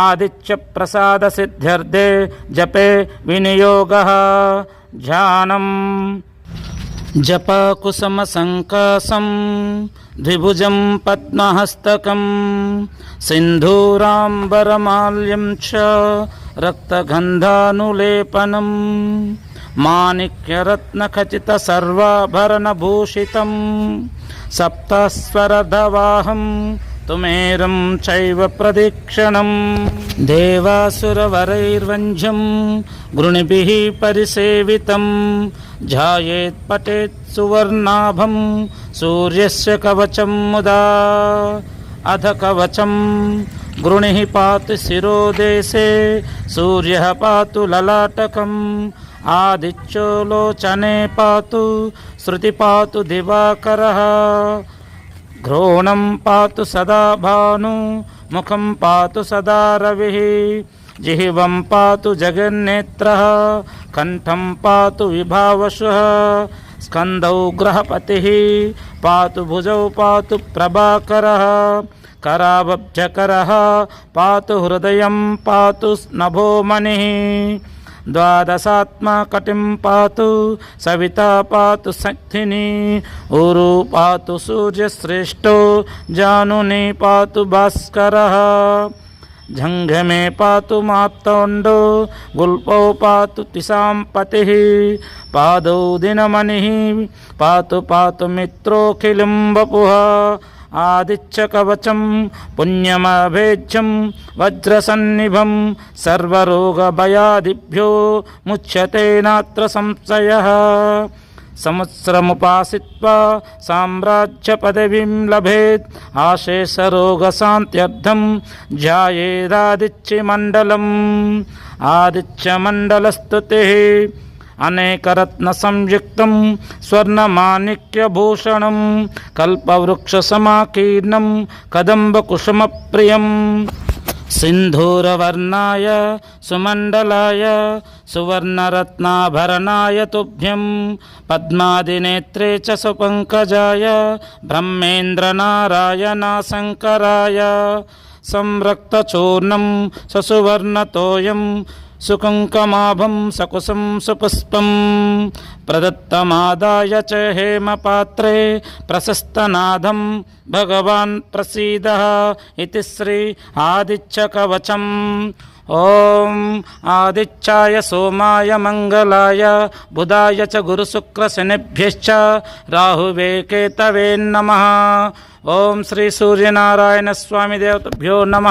आदित्यप्रसादसिद्ध्यर्थे जपे विनियोगः ध्यानम् जपकुसमसङ्कासं द्विभुजं पद्महस्तकं सिन्धूराम्बरमाल्यं च रक्तगन्धानुलेपनं माणिक्यरत्नखचितसर्वाभरणभूषितं सप्तस्वरधवाहं तुमेरं चैव प्रदीक्षणं देवासुरवरैर्वञ्झं गृणिभिः परिसेवितं ध्यायेत् पठेत् सुवर्णाभं सूर्यस्य कवचं मुदा अध कवचं गृणिः पातु शिरोदेशे सूर्यः पातु ललाटकम् आदित्यो लोचने पातु श्रुति पातु दिवाकरः घ्रोणं पातु सदा भानु मुखं पातु सदा रविः जिह्वं पातु जगन्नेत्रः कण्ठं पातु विभावशः स्कन्दौ ग्रहपतिः पातु भुजौ पातु प्रभाकरः कराभब्जकरः पातु हृदयं पातु नभोमणिः द्वादशात्मकटिं पातु, सविता पातु शक्तिनी ऊरु पातु सूर्यश्रेष्ठो, जानुनी पातु भास्करः। झङ्घमे पातु माप्तोण्डो गुल्पौ पातु तिसां पतिः। पादौ दिनमणिः, पातु पातु मित्रोऽखिलं वपुः ఆదిత్యకవచం పుణ్యమభేద్యం వజ్రసన్నిభం సర్వరోగభయాదిభ్యో ముచ్యతే నాత్ర సంశయ. సంవత్సరముపాసిత్వా సామ్రాజ్యపదవిం లభేత్ ఆశేషరోగశాంత్యర్థం ధ్యాయేదాదిత్యమండలం. ఆదిత్యమండలస్తుతి అనేకరత్న సంయుక్తం స్వర్ణమాణిక్యభూషణం కల్పవృక్షసమాకీర్ణం కదంబకుసుమప్రియం सिन्धूरवर्णाय सुमण्डलाय सुवर्णरत्नाभरणाय तुभ्यं पद्मादिनेत्रे च सुपङ्कजाय ब्रह्मेन्द्रनारायणाशङ्कराय संरक्तचूर्णं ससुवर्णतोयं సుకుంకమాభం సకుసం సుపుష్పం ప్రదత్తమాదాయ చ హేమపాత్రే ప్రశస్తనాథం భగవాన్ ప్రసీద ఇది శ్రీ ఆదిత్యకవచం ఓం ఆదిత్యాయ సోమాయ మంగళాయ బుధాయ చ గురుశుక్రశనిభ్యశ్చ రాహువే కేతవే నమ ఓం శ్రీ సూర్యనారాయణ స్వామి దేవతభ్యో నమ